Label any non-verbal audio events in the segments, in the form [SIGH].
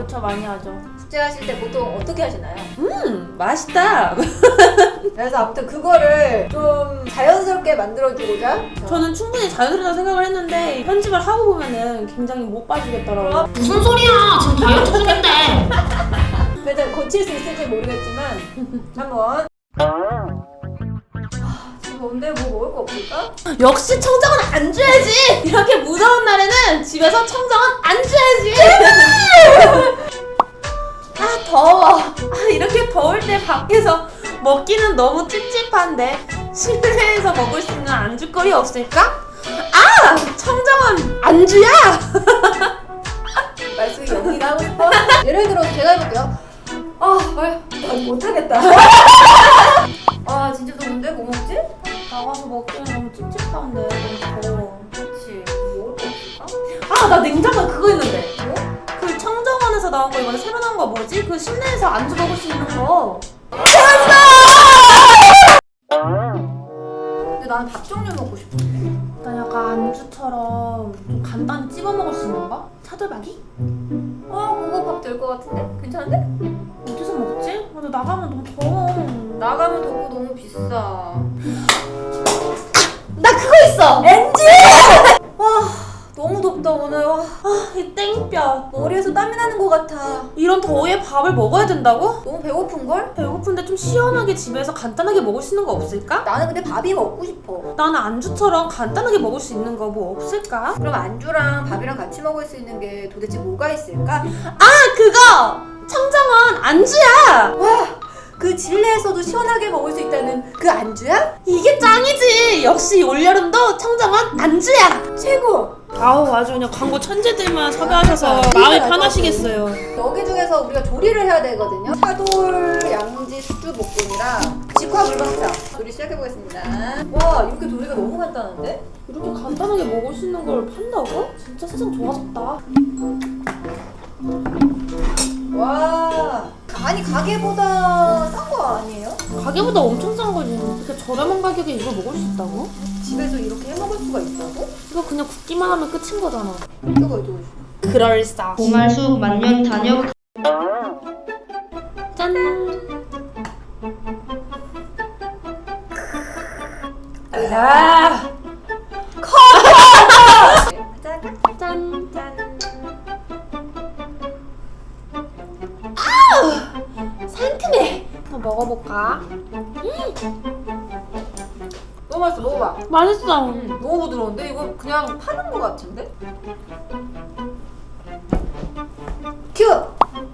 그쵸 많이 하죠. 숙제하실 때 보통 어떻게 하시나요? 음 맛있다. [LAUGHS] 그래서 아무튼 그거를 좀 자연스럽게 만들어주고자 저는 충분히 자연스럽다 생각을 했는데 편집을 하고 보면은 굉장히 못 봐주겠더라고요. 무슨 소리야? 지금 다이어트 중인데. 그래서 고칠 수 있을지 모르겠지만 한번 아, 뭔데 뭐 먹을 거 없을까? 역시 청정은 안 줘야지. 이렇게 무더운 날에는 집에서 청정은 안 줘야지. 아 더워. 아 이렇게 더울 때 밖에서 먹기는 너무 찝찝한데 실내에서 먹을 수 있는 안주거리 없을까? 아 청정은 안주야. 말씀이 연기가 하고 싶어? 예를 들어 제가 해볼게요 아, 말, 아 못하겠다 [LAUGHS] 아 진짜 더운데 뭐 먹지? 나가서 먹기는 너무 찝찝한데 너무 더워. 그렇지 먹을 거 없을까? 아 나 냉장고에 그거 있는데. 뭐? 그 청정원에서 나온 거 이번에 새로 나온 거 뭐지? 그 실내에서 안주 먹을 수 있는 거. 근데 나는 밥 종류 먹고 싶은데 나 약간 안주처럼 좀 간단히 찝어 먹을 수 있는 거? 차돌박이? 어 그거 밥될거 같은데? 괜찮은데? 어디서 먹지? 근데 나가면 너무 더워. 나가면 덥고 너무 비싸 있어. 엔지! 와 너무 덥다 오늘 와 아, 이 땡볕. 머리에서 땀이 나는 것 같아 이런 더위에 밥을 먹어야 된다고? 너무 배고픈 걸? 배고픈데 좀 시원하게 집에서 간단하게 먹을 수 있는 거 없을까? 나는 근데 밥이 먹고 싶어 나는 안주처럼 간단하게 먹을 수 있는 거 뭐 없을까? 그럼 안주랑 밥이랑 같이 먹을 수 있는 게 도대체 뭐가 있을까? 아 그거! 청정원 안주야! 그 실내에서도 시원하게 먹을 수 있다는 그 안주야? 이게 짱이지! 역시 올여름도 청정원 안주야! 최고! 아우 아주 그냥 광고 천재들만 섭외하셔서. 마음이 편하시겠어요. 여기 중에서 우리가 조리를 해야 되거든요 차돌 양지 숙주 볶음이랑 직화 물박사 조리 시작해보겠습니다 와 이렇게 조리가 너무 간단한데? 이렇게 간단하게 먹을 수 있는 걸 판다고? 진짜 세상 좋아졌다. 와 아니 가게보다 싼 거 아니에요? 가게보다 엄청 싼 거지. 이렇게 저렴한 가격에 이걸 먹을 수 있다고? 집에서 이렇게 해 먹을 수가 있다고? 이거 그냥 굽기만 하면 끝인 거잖아. 이거 이거 그럴싸. 보말수 만년 단역 짠. 아, 한번 먹어볼까? 너무 맛있어 먹어봐 맛있어. 음, 너무 부드러운데? 이거 그냥 파는 거 같은데? 큐!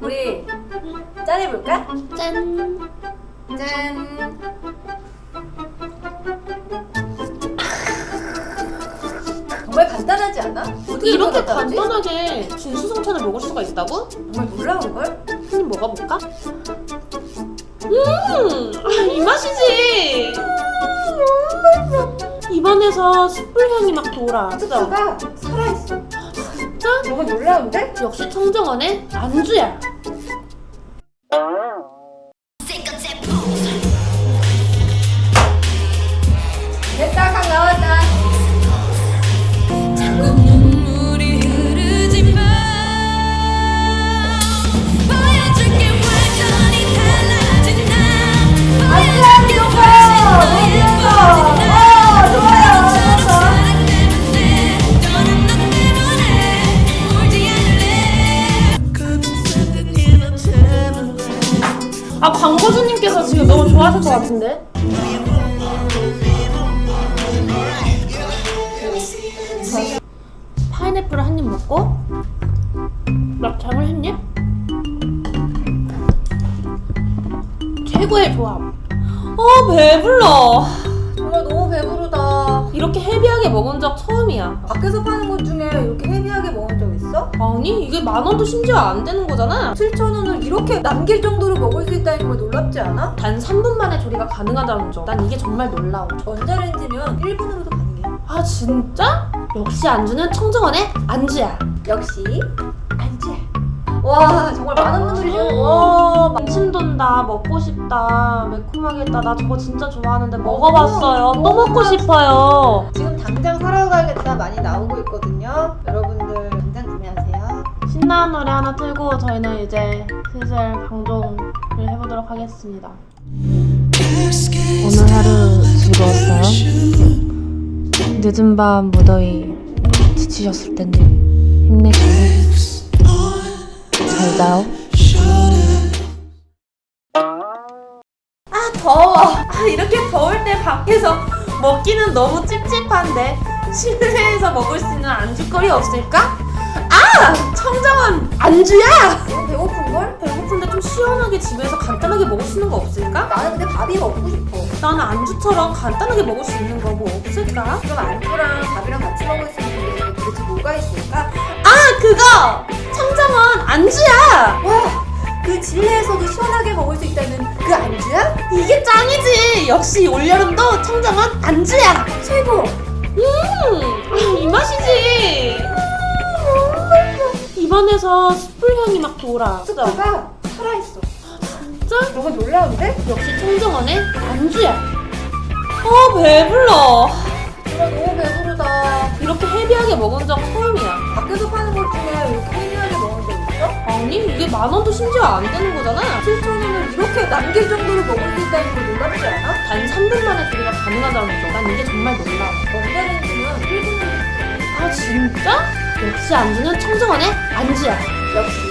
우리 짠해볼까? 짠. 짠! 정말 간단하지 않아? 어떻게 이렇게 간단하지? 간단하게 진수성찬을 먹을 수가 있다고? 정말 놀라운걸? 한 입 먹어볼까? 음, 아, 이 맛이지. 입안에서 숯불 향이 막 돌아. 그죠? 숙주가 살아있어 진짜? 정말 놀라운데? 역시 청정원의 안주야. 것 같은데? 파인애플을 한 입 먹고 막장을 한 입? 최고의 조합. 어 배불러. 정말 너무 배부르다 이렇게 헤비하게 먹은 적 처음이야. 밖에서 파는 것 중에 이렇게 헤비하게 먹은 적 있어? 아니 이게 만 원도 심지어 안 되는 거잖아. 7,000원을 이렇게 남길 정도로 먹을 수 있다니 정말 놀랍지 않아? 단 3분 만에 조리가 가능하다는 점. 난 이게 정말 놀라워. 전자레인지면 1분으로도 가능해 아 진짜? 역시 안주는 청정원의 안주야. 역시 안주야 와 정말 많은 분들이 지금 와 막- 침 돈다 먹고 싶다 매콤하겠다 나 저거 진짜 좋아하는데 먹어봤어요 또 먹고 싶어요 지금 당장 사러 가야겠다 많이 나오고 있거든요 구매하세요 신나 신나는 노래 하나 틀고 저희는 이제 슬슬 방종을 해보도록 하겠습니다. 오늘 하루 즐거웠어요? 늦은 밤 무더위 지치셨을 텐데 힘내시고 잘 자요. 아 더워. 아 이렇게 더울 때 밖에서 먹기는 너무 찝찝한데 실내에서 먹을 수 있는 안주거리 없을까? 아 청정원 안주야. 너무 배고픈 걸? 배고픈데 좀 시원하게 집에서 간단하게 먹을 수 있는 거 없을까? 나는 근데 밥이 먹고 싶어. 나는 안주처럼 간단하게 먹을 수 있는 거 뭐 없을까? 그럼 안주랑 밥이랑 같이 먹을 수 있는 게 도대체 뭐가 있을까? 아 그거 청정원 안주야. 와! 그 실내에서도 시원하게 먹을 수 있다는 그 안주야? 이게 짱이지. 역시 올여름도 청정원 안주야. 최고! 음, 아, 이 맛이지. 입안에서 숯불 향이 막 돌아. 스프가 살아있어. 진짜? 너무 놀라운데? 역시 청정원의 안주야. 어 배불러. 정말 너무 배부르다. 이렇게 헤비하게 먹은 적 처음이야. 밖에서 파는 것 중에 이렇게 헤비하게 먹은 적 있어? 아니 이게 만 원도 심지어 안 되는 거잖아. 7천원을 이렇게 남길 정도로 먹을 수 있다는 게 놀랍지 않아? 단 3분 만에 조리가 가능하다는 거. 난 이게 정말 놀라워. 원자렌지는 1분을 아 진짜? 역시 안주는 청정원의 안주야. 역시